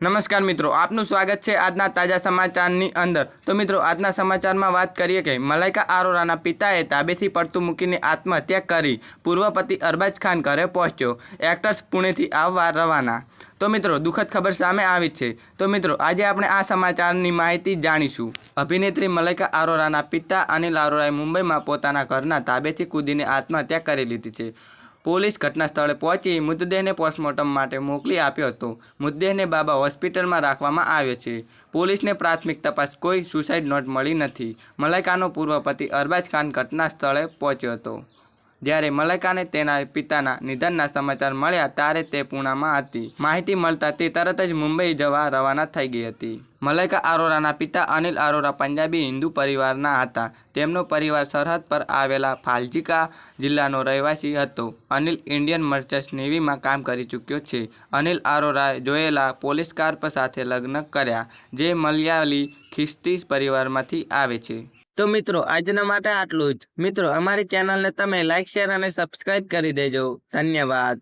નમસ્કાર મિત્રો, આપનું સ્વાગત છે આજના તાજા સમાચારની અંદર. તો મિત્રો, આજના સમાચારમાં વાત કરીએ કે મલાઇકા આરોરાના પિતાએ તાબેથી પડતું મૂકીને આત્મહત્યા કરી પૂર્વ પતિ અરબાજ ખાન ઘરે પહોંચ્યો. એક્ટર્સ પુણેથી આવવા રવાના. તો મિત્રો, દુઃખદ ખબર સામે આવી છે. તો મિત્રો, આજે આપણે આ સમાચારની માહિતી જાણીશું. અભિનેત્રી મલાઇકા આરોરાના પિતા અનિલ આરોરાએ મુંબઈમાં પોતાના ઘરના તાબેથી કૂદીને આત્મહત્યા કરી લીધી છે. પોલીસ ઘટના સ્થળે પહોંચી મૃતદેહને પોસ્ટમોર્ટમ માટે મોકલી આપ્યો હતો. મૃતદેહને બાબા હોસ્પિટલમાં રાખવામાં આવ્યો છે. પોલીસને પ્રાથમિક તપાસ કોઈ સુસાઇડ નોટ મળી નથી. મલાઇકાનો પૂર્વ પતિ અરબાજ ખાન ઘટના સ્થળે પહોંચ્યો હતો. જ્યારે મલાઇકાને તેના પિતાના નિધનના સમાચાર મળ્યા ત્યારે તે પૂનામાં હતી. માહિતી મળતા તે તરત જ મુંબઈ જવા રવાના થઈ ગઈ હતી. મલાઇકા આરોરાના પિતા અનિલ આરોરા પંજાબી હિન્દુ પરિવારના હતા. તેમનો પરિવાર સરહદ પર આવેલા ફાલજીકા જિલ્લાનો રહેવાસી હતો. અનિલ ઇન્ડિયન મર્ચન્ટ નેવીમાં કામ કરી ચૂક્યો છે. અનિલ આરોરાએ જોયેલા પોલીસ કાર્પ સાથે લગ્ન કર્યા, જે મલયાલી ખ્રિસ્તી પરિવારમાંથી આવે છે. તો મિત્રો, આજના માટે આટલું જ. મિત્રો, અમારી ચેનલને તમે લાઈક શેર અને સબસ્ક્રાઇબ કરી દેજો. ધન્યવાદ.